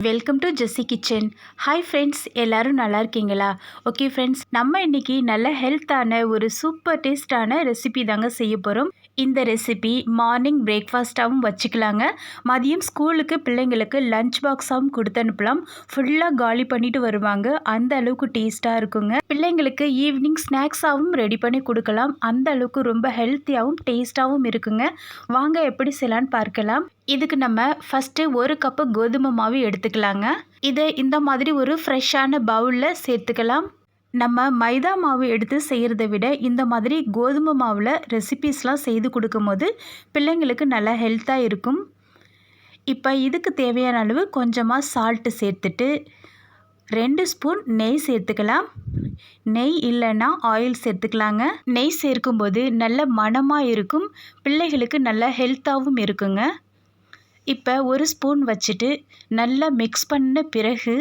Welcome to Jessy kitchen hi friends எல்லாரும் நல்லா இருக்கீங்களா? ஓகே ஃப்ரெண்ட்ஸ் நம்ம இன்னைக்கு நல்ல ஹெல்த்தான ஒரு சூப்பர் டேஸ்டான ரெசிபி தாங்க செய்ய போகிறோம் இந்த ரெசிபி மார்னிங் பிரேக்ஃபாஸ்ட்டாகவும் வச்சுக்கலாங்க. மதியம் ஸ்கூலுக்கு பிள்ளைங்களுக்கு லஞ்ச் பாக்ஸாகவும் கொடுத்து அனுப்பலாம். ஃபுல்லாக காலி பண்ணிட்டு வருவாங்க. அந்த அளவுக்கு டேஸ்ட்டாக இருக்குங்க. பிள்ளைங்களுக்கு ஈவினிங் ஸ்நாக்ஸாகவும் ரெடி பண்ணி கொடுக்கலாம். அந்த அளவுக்கு ரொம்ப ஹெல்த்தியாகவும் டேஸ்ட்டாகவும் இருக்குங்க. வாங்க எப்படி செய்யலான்னு பார்க்கலாம். இதுக்கு நம்ம ஃபஸ்ட்டு ஒரு கப்பு கோதுமை மாவு எடுத்துக்கலாங்க. இதை இந்த மாதிரி ஒரு ஃப்ரெஷ்ஷான பவுலில் சேர்த்துக்கலாம். நம்ம மைதா மாவு எடுத்து செய்கிறத விட இந்த மாதிரி கோதுமை மாவில் ரெசிபீஸ்லாம் செய்து கொடுக்கும்போது பிள்ளைங்களுக்கு நல்லா ஹெல்த்தாக இருக்கும். இப்போ இதுக்கு தேவையான அளவு கொஞ்சமாக சால்ட்டு சேர்த்துட்டு ரெண்டு ஸ்பூன் நெய் சேர்த்துக்கலாம். நெய் இல்லைன்னா ஆயில் சேர்த்துக்கலாங்க. நெய் சேர்க்கும்போது நல்ல மணமாக இருக்கும் பிள்ளைகளுக்கு நல்ல ஹெல்த்தாகவும் இருக்குங்க. இப்போ ஒரு ஸ்பூன் வச்சுட்டு நல்லா மிக்ஸ் பண்ண பிறகு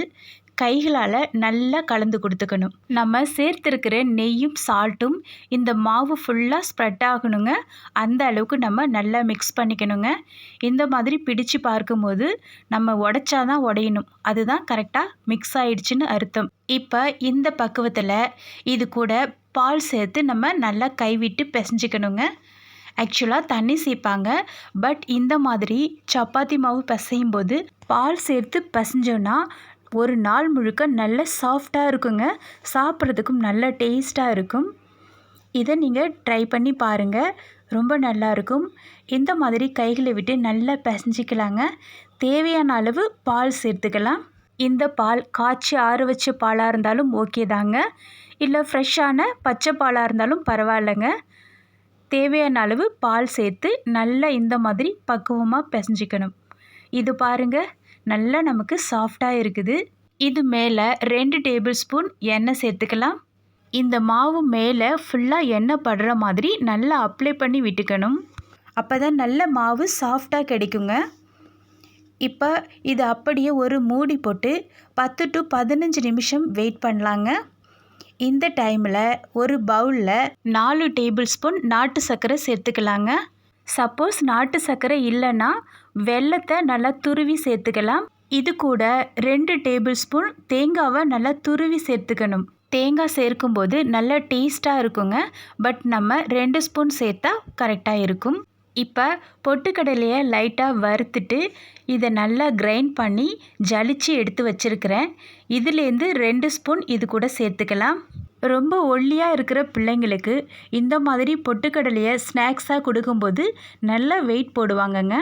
கைகளால் நல்லா கலந்து கொடுத்துக்கணும். நம்ம சேர்த்துருக்கிற நெய்யும் சால்ட்டும் இந்த மாவு ஃபுல்லாக ஸ்ப்ரெட் ஆகணுங்க. அந்த அளவுக்கு நம்ம நல்லா மிக்ஸ் பண்ணிக்கணுங்க. இந்த மாதிரி பிடிச்சு பார்க்கும்போது நம்ம உடைச்சாதான் உடையணும். அதுதான் கரெக்டாக மிக்ஸ் ஆயிடுச்சுன்னு அர்த்தம். இப்போ இந்த பக்குவத்தில் இது கூட பால் சேர்த்து நம்ம நல்லா கைவிட்டு பிசைஞ்சிக்கணுங்க. ஆக்சுவலாக தண்ணி சேர்ப்பாங்க. பட் இந்த மாதிரி சப்பாத்தி மாவு பிசையும் போது பால் சேர்த்து பிசைஞ்சோன்னா ஒரு நாள் முழுக்க நல்ல சாஃப்டாக இருக்குங்க. சாப்பிட்றதுக்கும் நல்ல டேஸ்ட்டாக இருக்கும். இதை நீங்கள் ட்ரை பண்ணி பாருங்கள் ரொம்ப நல்லாயிருக்கும் இந்த மாதிரி கைகளை விட்டு நல்லா பிசைஞ்சிக்கலாங்க. தேவையான அளவு பால் சேர்த்துக்கலாம். இந்த பால் காய்ச்சி ஆற வச்ச பாலாக இருந்தாலும் ஓகே தாங்க. இல்லை ஃப்ரெஷ்ஷான பச்சை பாலாக இருந்தாலும் பரவாயில்லைங்க. தேவையான அளவு பால் சேர்த்து நல்லா இந்த மாதிரி பக்குவமாக பிசைஞ்சிக்கணும். இது பாருங்கள் நல்லா நமக்கு சாஃப்டாக இருக்குது. இது மேலே ரெண்டு டேபிள் ஸ்பூன் எண்ணெய் சேர்த்துக்கலாம். இந்த மாவு மேலே ஃபுல்லாக எண்ணெய் படுற மாதிரி நல்லா அப்ளை பண்ணி விட்டுக்கணும். அப்போ தான் நல்ல மாவு சாஃப்டாக கிடைக்குங்க. இப்போ இது அப்படியே ஒரு மூடி போட்டு பத்து டு பதினஞ்சு நிமிஷம் வெயிட் பண்ணலாங்க. இந்த டைமில் ஒரு பவுலில் நாலு டேபிள் ஸ்பூன் நாட்டு சர்க்கரை சேர்த்துக்கலாங்க. சப்போஸ் நாட்டு சர்க்கரை இல்லைன்னா வெள்ளத்தை நல்லா துருவி சேர்த்துக்கலாம். இது கூட ரெண்டு டேபிள் ஸ்பூன் தேங்காவை நல்லா துருவி சேர்த்துக்கணும். தேங்காய் சேர்க்கும்போது நல்லா டேஸ்ட்டாக இருக்குங்க. பட் நம்ம ரெண்டு ஸ்பூன் சேர்த்தா கரெக்டாக இருக்கும். இப்போ பொட்டுக்கடலையை லைட்டாக வறுத்துட்டு இதை நல்லா கிரைண்ட் பண்ணி ஜலிச்சு எடுத்து வச்சுருக்கிறேன். இதுலேருந்து ரெண்டு ஸ்பூன் இது கூட சேர்த்துக்கலாம். ரொம்ப ஒல்லியாக இருக்கிற பிள்ளைங்களுக்கு இந்த மாதிரி பொட்டுக்கடலையை ஸ்நாக்ஸாக கொடுக்கும்போது நல்லா வெயிட் போடுவாங்கங்க.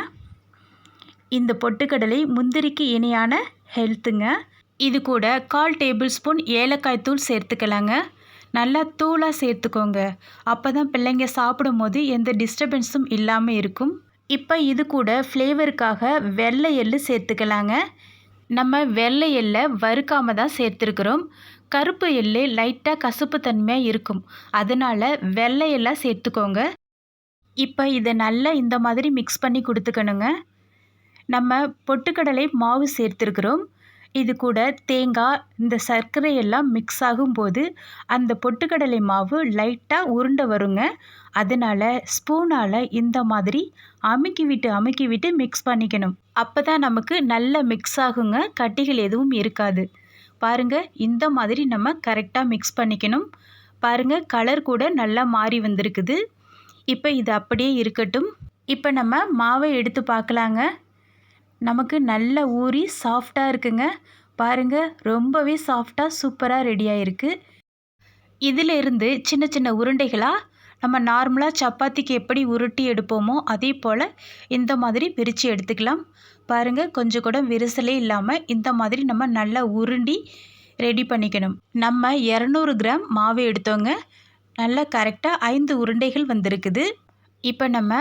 இந்த பொட்டுக்கடலை முந்திரிக்கு இணையான ஹெல்த்துங்க இது கூட கால் டேபிள் ஸ்பூன் ஏலக்காய் தூள் சேர்த்துக்கலாங்க. நல்லா தூளாக சேர்த்துக்கோங்க. அப்போ தான் பிள்ளைங்க சாப்பிடும் போது எந்த டிஸ்டர்பன்ஸும் இல்லாமல் இருக்கும். இப்போ இது கூட ஃப்ளேவருக்காக வெள்ளை எள்ளு சேர்த்துக்கலாங்க. நம்ம வெள்ளை எள்ளை வறுக்காம தான் சேர்த்துருக்குறோம். கருப்பு எள்ளு லைட்டாக கசப்பு தன்மையாக இருக்கும். அதனால் வெள்ளை எல்லாம் சேர்த்துக்கோங்க. இப்போ இதை நல்லா இந்த மாதிரி மிக்ஸ் பண்ணி கொடுத்துக்கணுங்க. நம்ம பொட்டுக்கடலை மாவு சேர்த்துருக்குறோம். இது கூட தேங்காய் இந்த சர்க்கரை எல்லாம் மிக்ஸ் ஆகும்போது அந்த பொட்டுக்கடலை மாவு லைட்டாக உருண்டை வருங்க. அதனால் ஸ்பூனால் இந்த மாதிரி அமுக்கி விட்டு அமுக்கி விட்டு மிக்ஸ் பண்ணிக்கணும். அப்போ தான் நமக்கு நல்ல மிக்ஸ் ஆகுங்க. கட்டிகள் எதுவும் இருக்காது. பாருங்கள் இந்த மாதிரி நம்ம கரெக்டாக மிக்ஸ் பண்ணிக்கணும். பாருங்கள் கலர் கூட நல்லா மாறி வந்திருக்குது. இப்போ இது அப்படியே இருக்கட்டும். இப்போ நம்ம மாவை எடுத்து பார்க்கலாங்க. நமக்கு நல்ல ஊறி சாஃப்டாக இருக்குங்க. பாருங்கள் ரொம்பவே சாஃப்டாக சூப்பராக ரெடியாக இருக்குது இதிலிருந்து சின்ன சின்ன உருண்டைகளாக நம்ம நார்மலாக சப்பாத்திக்கு எப்படி உருட்டி எடுப்போமோ அதே போல் இந்த மாதிரி பிரித்து எடுத்துக்கலாம். பாருங்கள் கொஞ்சம் கூட விரிசலே இல்லாமல் இந்த மாதிரி நம்ம நல்லா உருண்டி ரெடி பண்ணிக்கணும். நம்ம இரநூறு கிராம் மாவு எடுத்தோங்க. நல்லா கரெக்டாக ஐந்து உருண்டைகள் வந்திருக்குது. இப்போ நம்ம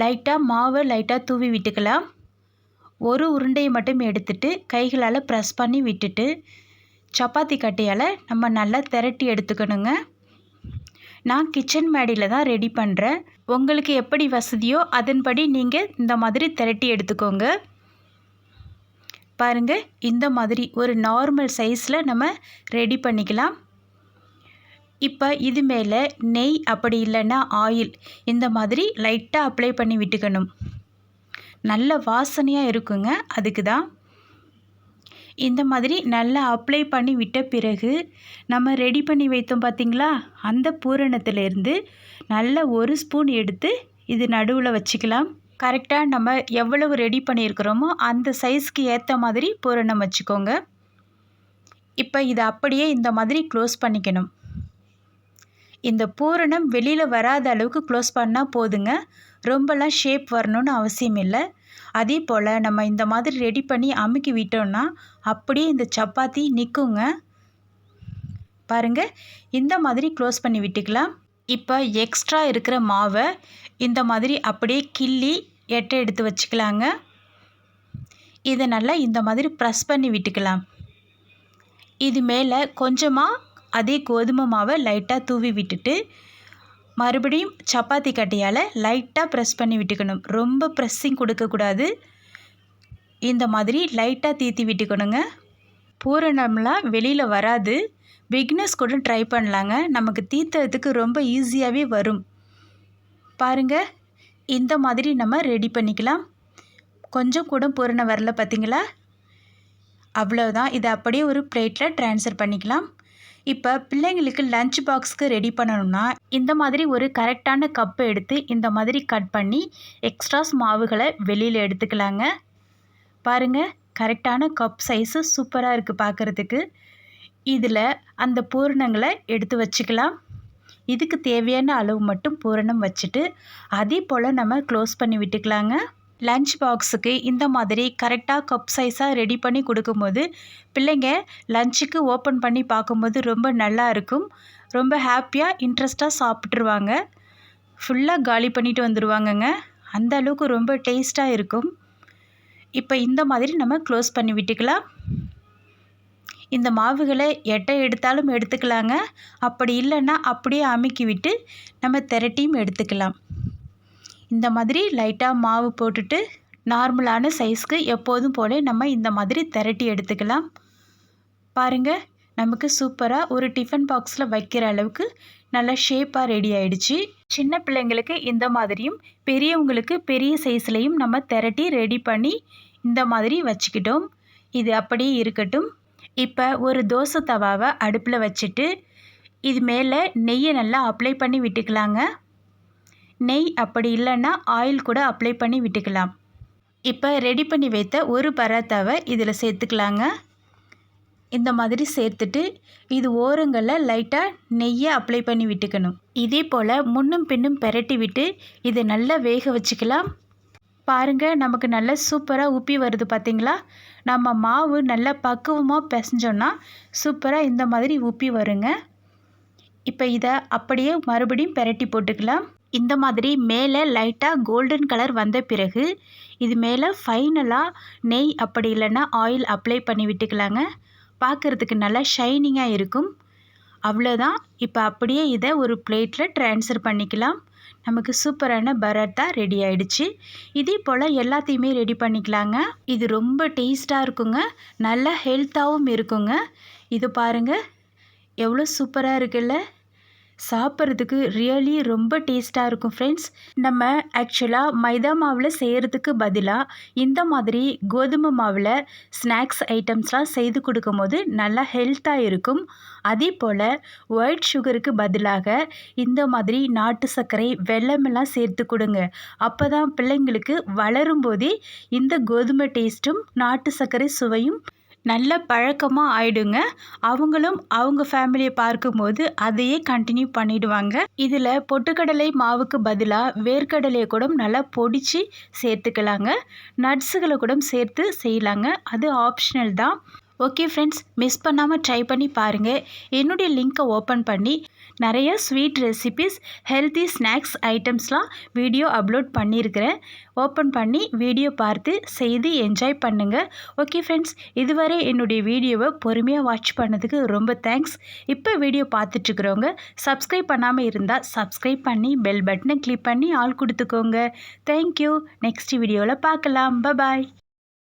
லைட்டாக மாவை லைட்டாக தூவி விட்டுக்கலாம். ஒரு உருண்டையை மட்டும் எடுத்துட்டு கைகளால் ப்ரெஸ் பண்ணி விட்டுட்டு சப்பாத்தி கட்டையால் நம்ம நல்லா திரட்டி எடுத்துக்கணுங்க. நான் கிச்சன் மேடியில் தான் ரெடி பண்ணுறேன் உங்களுக்கு எப்படி வசதியோ அதன்படி நீங்கள் இந்த மாதிரி திரட்டி எடுத்துக்கோங்க. பாருங்கள் இந்த மாதிரி ஒரு நார்மல் சைஸில் நம்ம ரெடி பண்ணிக்கலாம். இப்போ இது மேலே நெய் அப்படி இல்லைன்னா ஆயில் இந்த மாதிரி லைட்டாக அப்ளை பண்ணி விட்டுக்கணும். நல்ல வாசனையாக இருக்குங்க அதுக்கு தான். இந்த மாதிரி நல்லா அப்ளை பண்ணி விட்ட பிறகு நம்ம ரெடி பண்ணி வைத்தோம் பார்த்திங்களா அந்த பூரணத்திலேருந்து நல்ல ஒரு ஸ்பூன் எடுத்து இது நடுவில் வச்சுக்கலாம். கரெக்டாக நம்ம எவ்வளவு ரெடி பண்ணியிருக்கிறோமோ அந்த சைஸ்க்கு ஏற்ற மாதிரி பூரணம் வச்சுக்கோங்க. இப்போ இதை அப்படியே இந்த மாதிரி க்ளோஸ் பண்ணிக்கணும். இந்த பூரணம் வெளியில் வராத அளவுக்கு க்ளோஸ் பண்ணால் போதுங்க. ரொம்பலாம் ஷேப் வரணும்னு அவசியம் இல்லை. அதே போல் நம்ம இந்த மாதிரி ரெடி பண்ணி அமுக்கி விட்டோம்னா அப்படியே இந்த சப்பாத்தி நிற்குங்க பாருங்கள் இந்த மாதிரி க்ளோஸ் பண்ணி விட்டுக்கலாம். இப்போ எக்ஸ்ட்ரா இருக்கிற மாவை இந்த மாதிரி அப்படியே கிள்ளி எட்டை எடுத்து வச்சுக்கலாங்க. இதை நல்லா இந்த மாதிரி ப்ரெஸ் பண்ணி விட்டுக்கலாம். இது மேலே கொஞ்சமாக அதே கோதுமை மாவை லைட்டாக தூவி விட்டுட்டு மறுபடியும் சப்பாத்தி கட்டையால் லைட்டாக ப்ரெஸ் பண்ணி விட்டுக்கணும். ரொம்ப ப்ரெஸ்ஸிங் கொடுக்கக்கூடாது இந்த மாதிரி லைட்டாக தீத்தி விட்டுக்கணுங்க. பூரணம்லாம் வெளியில் வராது. பிக்னஸ் கூட ட்ரை பண்ணலாங்க. நமக்கு தீத்துறதுக்கு ரொம்ப ஈஸியாகவே வரும். பாருங்கள் இந்த மாதிரி நம்ம ரெடி பண்ணிக்கலாம். கொஞ்சம் கூட பூரண வரல பார்த்தீங்களா அவ்வளோதான் இதை அப்படியே ஒரு பிளேட்டில் ட்ரான்ஸ்ஃபர் பண்ணிக்கலாம். இப்போ பிள்ளைங்களுக்கு லஞ்ச் பாக்ஸ்க்கு ரெடி பண்ணணும்னா இந்த மாதிரி ஒரு கரெக்டான கப்பை எடுத்து இந்த மாதிரி கட் பண்ணி எக்ஸ்ட்ராஸ் மாவுகளை வெளியில் எடுத்துக்கலாங்க. பாருங்கள் கரெக்டான கப் சைஸு சூப்பராக இருக்குது பார்க்குறதுக்கு இதில் அந்த பூரணங்களை எடுத்து வச்சுக்கலாம். இதுக்கு தேவையான அளவு மட்டும் பூரணம் வச்சுட்டு அதே போல் நம்ம க்ளோஸ் பண்ணி விட்டுக்கலாங்க. லஞ்ச் பாக்ஸுக்கு இந்த மாதிரி கரெக்டாக கப் சைஸாக ரெடி பண்ணி கொடுக்கும்போது பிள்ளைங்க லஞ்சுக்கு ஓப்பன் பண்ணி பார்க்கும்போது ரொம்ப நல்லா இருக்கும். ரொம்ப ஹாப்பியாக இன்ட்ரெஸ்ட்டாக சாப்பிட்ருவாங்க ஃபுல்லாக காலி பண்ணிட்டு வந்துடுவாங்கங்க அந்த அளவுக்கு ரொம்ப டேஸ்ட்டாக இருக்கும். இப்போ இந்த மாதிரி நம்ம க்ளோஸ் பண்ணி விட்டுக்கலாம். இந்த மாவுகளை எட்டை எடுத்தாலும் எடுத்துக்கலாங்க. அப்படி இல்லைன்னா அப்படியே அமுக்கி விட்டு நம்ம திரட்டியும் எடுத்துக்கலாம். இந்த மாதிரி லைட்டாக மாவு போட்டுட்டு நார்மலான சைஸ்க்கு எப்போதும் போல நம்ம இந்த மாதிரி திரட்டி எடுத்துக்கலாம். பாருங்கள் நமக்கு சூப்பராக ஒரு டிஃபன் பாக்ஸில் வைக்கிற அளவுக்கு நல்லா ஷேப்பாக ரெடி ஆயிடுச்சு. சின்ன பிள்ளைங்களுக்கு இந்த மாதிரியும் பெரியவங்களுக்கு பெரிய சைஸ்லேயும் நம்ம திரட்டி ரெடி பண்ணி இந்த மாதிரி வச்சுக்கிட்டோம். இது அப்படியே இருக்கட்டும். இப்போ ஒரு தோசை தவாவை அடுப்பில் வச்சுட்டு இது மேலே நெய்யை நல்லா அப்ளை பண்ணி விட்டுக்கலாங்க. நெய் அப்படி இல்லைன்னா ஆயில் கூட அப்ளை பண்ணி விட்டுக்கலாம். இப்போ ரெடி பண்ணி வைத்த ஒரு பராத்தாவை இதில் சேர்த்துக்கலாங்க. இந்த மாதிரி சேர்த்துட்டு இது ஓரங்களில் லைட்டாக நெய்யை அப்ளை பண்ணி விட்டுக்கணும். இதே போல் முன்னும் பின்னும் பெரட்டி விட்டு இதை நல்லா வேக வச்சுக்கலாம். பாருங்கள் நமக்கு நல்லா சூப்பராக உப்பி வருது பார்த்திங்களா நம்ம மாவு நல்லா பக்குவமாக பிசைஞ்சோன்னா சூப்பராக இந்த மாதிரி உப்பி வருங்க. இப்போ இதை அப்படியே மறுபடியும் பெரட்டி போட்டுக்கலாம். இந்த மாதிரி மேலே லைட்டாக கோல்டன் கலர் வந்த பிறகு இது மேலே ஃபைனலாக நெய் அப்படி இல்லைன்னா ஆயில் அப்ளை பண்ணி விட்டுக்கலாங்க. பார்க்குறதுக்கு நல்லா ஷைனிங்காக இருக்கும். அவ்வளோதான். இப்போ அப்படியே இதை ஒரு பிளேட்டில் ட்ரான்ஸ்ஃபர் பண்ணிக்கலாம். நமக்கு சூப்பரான பரோட்டா ரெடி ஆயிடுச்சு. இதே போல் எல்லாத்தையுமே ரெடி பண்ணிக்கலாங்க. இது ரொம்ப டேஸ்ட்டாக இருக்குங்க. நல்ல ஹெல்த்தாகவும் இருக்குங்க. இது பாருங்கள் எவ்வளோ சூப்பராக இருக்குல்ல? சாப்பிட்றதுக்கு ரியலி ரொம்ப டேஸ்ட்டாக இருக்கும் ஃப்ரெண்ட்ஸ் நம்ம ஆக்சுவலாக மைதா மாவில் செய்கிறதுக்கு பதிலாக இந்த மாதிரி கோதுமை மாவில் ஸ்நாக்ஸ் ஐட்டம்ஸ்லாம் செய்து கொடுக்கும்போது நல்லா ஹெல்த்தாக இருக்கும். அதே போல் ஒயிட் சுகருக்கு பதிலாக இந்த மாதிரி நாட்டு சர்க்கரை வெள்ளமெல்லாம் சேர்த்து கொடுங்க. அப்போ தான் பிள்ளைங்களுக்கு வளரும் போதே இந்த கோதுமை டேஸ்ட்டும் நாட்டு சர்க்கரை சுவையும் நல்ல பழக்கமாக ஆயிடுங்க. அவங்களும் அவங்க ஃபேமிலியை பார்க்கும்போது அதையே கண்டினியூ பண்ணிடுவாங்க. இதில் பொட்டுக்கடலை மாவுக்கு பதிலாக வேர்க்கடலையை கூட நல்லா பொடிச்சு சேர்த்துக்கலாங்க. நட்ஸுகளை கூட சேர்த்து செய்யலாங்க. அது ஆப்ஷனல் தான். ஓகே ஃப்ரெண்ட்ஸ் மிஸ் பண்ணாமல் ட்ரை பண்ணி பாருங்கள் என்னுடைய லிங்க்கை ஓப்பன் பண்ணி நிறைய ஸ்வீட் ரெசிபிஸ் ஹெல்த்தி ஸ்நாக்ஸ் ஐட்டம்ஸ்லாம் வீடியோ அப்லோட் பண்ணியிருக்கிறேன் ஓப்பன் பண்ணி வீடியோ பார்த்து செய்து என்ஜாய் பண்ணுங்கள் ஓகே ஃப்ரெண்ட்ஸ் இதுவரை என்னுடைய வீடியோவை பொறுமையாக வாட்ச் பண்ணதுக்கு ரொம்ப தேங்க்ஸ் இப்போ வீடியோ பார்த்துட்ருக்குறவங்க சப்ஸ்கிரைப் பண்ணாமல் இருந்தால் சப்ஸ்கிரைப் பண்ணி பெல் பட்டனை கிளிக் பண்ணி ஆள் கொடுத்துக்கோங்க. தேங்க்யூ நெக்ஸ்ட் வீடியோவில் பார்க்கலாம். பபாய்